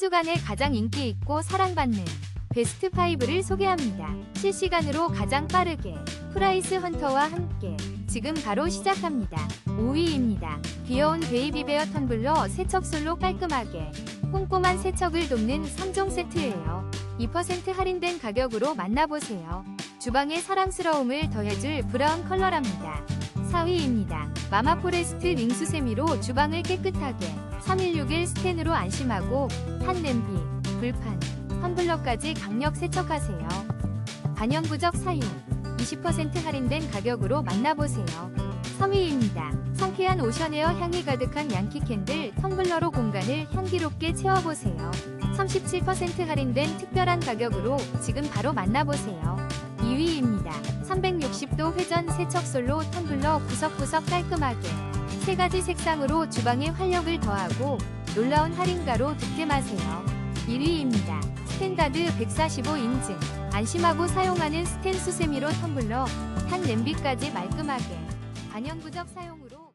주간에 가장 인기 있고 사랑받는 베스트 5를 소개합니다. 실시간으로 가장 빠르게 프라이스 헌터와 함께 지금 바로 시작합니다. 5위입니다. 귀여운 베이비베어 텀블러 세척술로 깔끔하게 꼼꼼한 세척을 돕는 3종 세트예요. 2% 할인된 가격으로 만나보세요. 주방의 사랑스러움을 더해줄 브라운 컬러랍니다. 4위입니다. 마마포레스트 링수세미로 주방을 깨끗하게 3161 스텐으로 안심하고 한 냄비, 불판, 텀블러까지 강력 세척하세요. 반영구적 사용 20% 할인된 가격으로 만나보세요. 3위입니다. 상쾌한 오션에어 향이 가득한 양키 캔들 텀블러로 공간을 향기롭게 채워보세요. 37% 할인된 특별한 가격으로 지금 바로 만나보세요. 2위입니다. 360도 회전 세척솔로 텀블러 구석구석 깔끔하게 세 가지 색상으로 주방에 활력을 더하고 놀라운 할인가로 득템하세요. 1위입니다. 스탠다드 145 인증 안심하고 사용하는 스텐 수세미로 텀블러 한 냄비까지 말끔하게 반영구적 사용으로